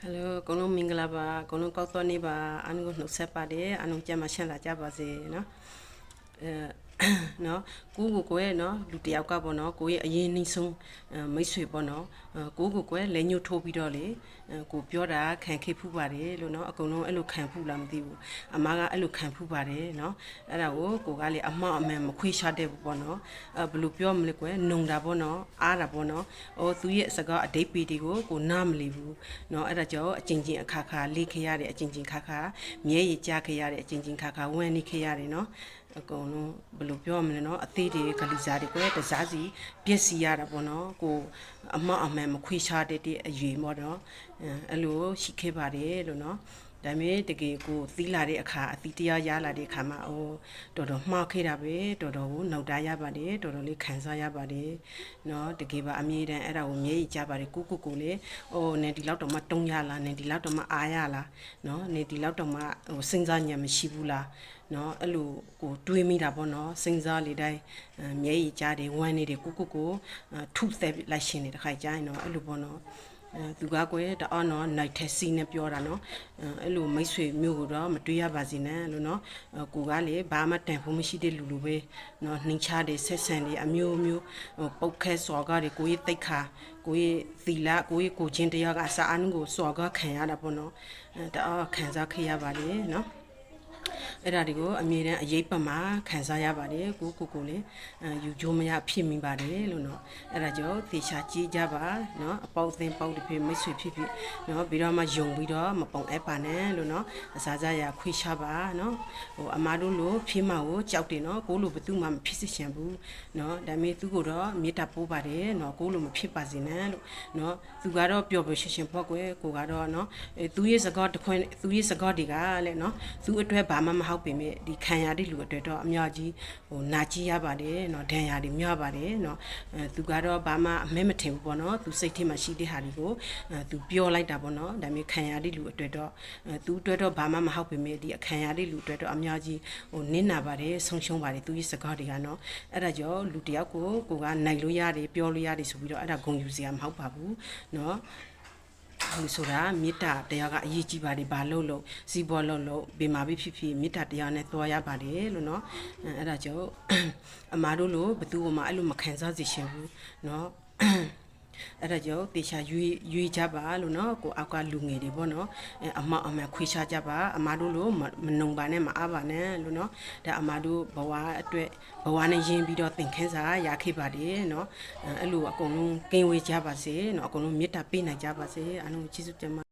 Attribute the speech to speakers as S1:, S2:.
S1: ဟယ်လိုအကုန်လုံးမင်္ဂလာပါအကုန်လုံးကောက်သောနေပါအားလုံးနှုတ်ဆက်ပါတယ်အားလုံးကြမ်းမှရှင်းလာကြပါစေနော်အဲ နော်ကိုကိုကိုရဲ့နော်လူတယောက်ကပေါ့နော်ကိုရဲ့အရင်နှိမ့်ဆုံးအဲမိတ်ဆွေပေါ့နော်အဲကိုကိုကိုရဲ့လက်ညှိုးထိုးပြီးတော့လေအဲကိုပြောတာခံခဲ့ဖူးပါတယ်လို့နော်အကုန်လုံးအဲ့လိုခံဖူးလားမသိဘူးအမကအဲ့လိုခံဖူးပါတယ်နော်အဲ့ဒါကိုကိုကလေအမောက်အမှန်မခွေးရှာတဲ့ဘူးပေါ့နော်အဲဘယ်လိုပြောမလဲကွယ်နုံတာပေါ့နော်အားတာပေါ့နော်ဟိုသူရဲ့စကားအတိတ်ပေတွေကိုကိုနားမလီဘူးနော်အဲ့ဒါကြောင့်အချင်းချင်းအခါခါလေးခရရတဲ့အချင်းချင်းခါခါမြဲရည်ကြားခရရတဲ့အချင်းချင်းခါခါဝမ်းနေခရတယ်နော်အကုန်လုံးဘယ်လိုပြောမလဲနော်အသေးတွေကလေးစားတွေကိုတစားစီပြည့်စီရတာပေါ့နော်ကိုအမအမှန်မခွေးချတဲ့တဲ့အရွေပေါ့နော်အဲအဲ့လိုရှိခဲ့ပါတယ်လို့နော် ဒါပေမဲ့တကယ်ကိုသီးလာတဲ့အခါအသီးတရားရလာတဲ့အခါမှာအိုးတော်တော်မှားခဲ့တာပဲတော်တော်ကိုနှုတ်တာရပါတယ်တော်တော်လေးခံစားရပါတယ်เนาะတကယ်ပါအမြဲတမ်းအဲ့ဒါကိုမြဲရကြပါတယ်ကိုကိုကိုလေအိုးနေဒီလောက်တော့မှတုံးရလားနေဒီလောက်တော့မှအားရလားเนาะနေဒီလောက်တော့မှဟိုစဉ်းစားဉာဏ်မရှိဘူးလားเนาะအဲ့လိုကိုတွေးမိတာပေါ့เนาะစဉ်းစားလေတိုင်းမြဲရကြတယ်ဝမ်းနေတယ်ကိုကိုကိုထုသက်လိုက်ရှင်နေတခါကြရင်เนาะအဲ့လိုပေါ့เนาะအဲ သူကကွယ်တအော်နော်နိုင်ထက်စီနဲ့ပြောတာနော်အဲအဲ့လိုမိတ်ဆွေမျိုးကိုတော့မတွေးရပါစေနဲ့လို့နော်အဲကိုကလေဘာမှတန်ဖို့မရှိတဲ့လူလူပဲနော်နှင်းချတဲ့ဆက်ဆံတွေအမျိုးမျိုးဟိုပုတ်ခဲစော်ကားတွေကိုရေးတိတ်ခါကိုရေးသီလာကိုရေးကိုချင်းတရားကအစာအနုကိုစော်ကားခံရတာပေါ့နော်အဲတအော်ခံစားခဲ့ရပါလေနော် အဲ့ဒါတွေကိုအမြဲတမ်းအရေးပတ်မှာခံစားရပါတယ်ကိုကိုကိုလည်းအဲယူကြိုးမရဖြစ်မိပါတယ်လို့နော်အဲ့ဒါကြောင့်သေချာကြည့်ကြပါနော်အပေါက်သင်းပေါက်တစ်ဖြစ်မိတ်ဆွေဖြစ်ဖြစ်နော်ပြီးတော့မှယုံပြီးတော့မပုံအပ်ပါနဲ့လို့နော်အစားစားရခွေးချပါနော်ဟိုအမားတို့လိုဖြင်းမကိုကြောက်တယ်နော်ကိုလိုဘသူမှမဖြစ်စေချင်ဘူးနော်ဒါပေမဲ့သူကတော့မေတ္တာပိုးပါတယ်နော်ကိုလိုမဖြစ်ပါစေနဲ့လို့နော်သူကတော့ပျော်ပျော်ရွှင်ရွှင်ပေါ့ကွယ်ကိုကတော့နော်အဲသူရဲ့စကားတခွန်းသူရဲ့စကားတွေကလည်းနော်သူအတွက်ဘာမှမဟုတ်ပေမဲ့ဒီခံရတဲ့လူအတွက်တော့အများကြီးဟိုနာကြီးရပါတယ်เนาะဒဏ်ရာတွေများပါတယ်เนาะအဲသူကတော့ဘာမှအမဲမထင်ဘူးပေါ့เนาะသူစိတ်ထဲမှာရှိတဲ့ဟာတွေကိုအဲသူပြောလိုက်တာပေါ့เนาะဒါပေမဲ့ခံရတဲ့လူအတွက်တော့အဲသူအတွက်တော့ဘာမှမဟုတ်ပေမဲ့ဒီအခံရတဲ့လူအတွက်တော့အများကြီးဟိုနင်းနာပါတယ်ဆုံးရှုံးပါတယ်သူရဲ့စကားတွေကเนาะအဲ့ဒါကြောင့်လူတယောက်ကိုကိုကနိုင်လို့ရတယ်ပြောလို့ရတယ်ဆိုပြီးတော့အဲ့ဒါဂုဏ်ယူစရာမဟုတ်ပါဘူးเนาะ ဘူးဆိုတာမေတ္တာတရားကအရေးကြီးပါတယ်ဘာလို့လို့စီးပွားလို့လို့ဘယ်မှာပဲဖြစ်ဖြစ်မေတ္တာတရားနဲ့သွားရပါတယ်လို့နော်အဲ့ဒါကြောင့်အမားတို့လို့ဘသူ့ကိုမှအဲ့လိုမခံစားစေချင်ဘူးနော် အဲ့ဒါကြောင့်တေချာရွေးရွေးကြပါလို့နော်ကိုအောက်ကလူငယ်တွေပေါ့နော်အမအမခွေချကြပါအမတို့လို့မနှုံပါနဲ့မအားပါနဲ့လို့နော်ဒါအမတို့ဘဝအတွက်ဘဝနဲ့ရင်းပြီးတော့သင်ခန်းစာရခဲ့ပါတယ်နော်အဲ့လိုအကုန်လုံးကင်းဝေးကြပါစေနော်အကုန်လုံးမေတ္တာပေးနိုင်ကြပါစေအားလုံးကျေးဇူးတင်ပါ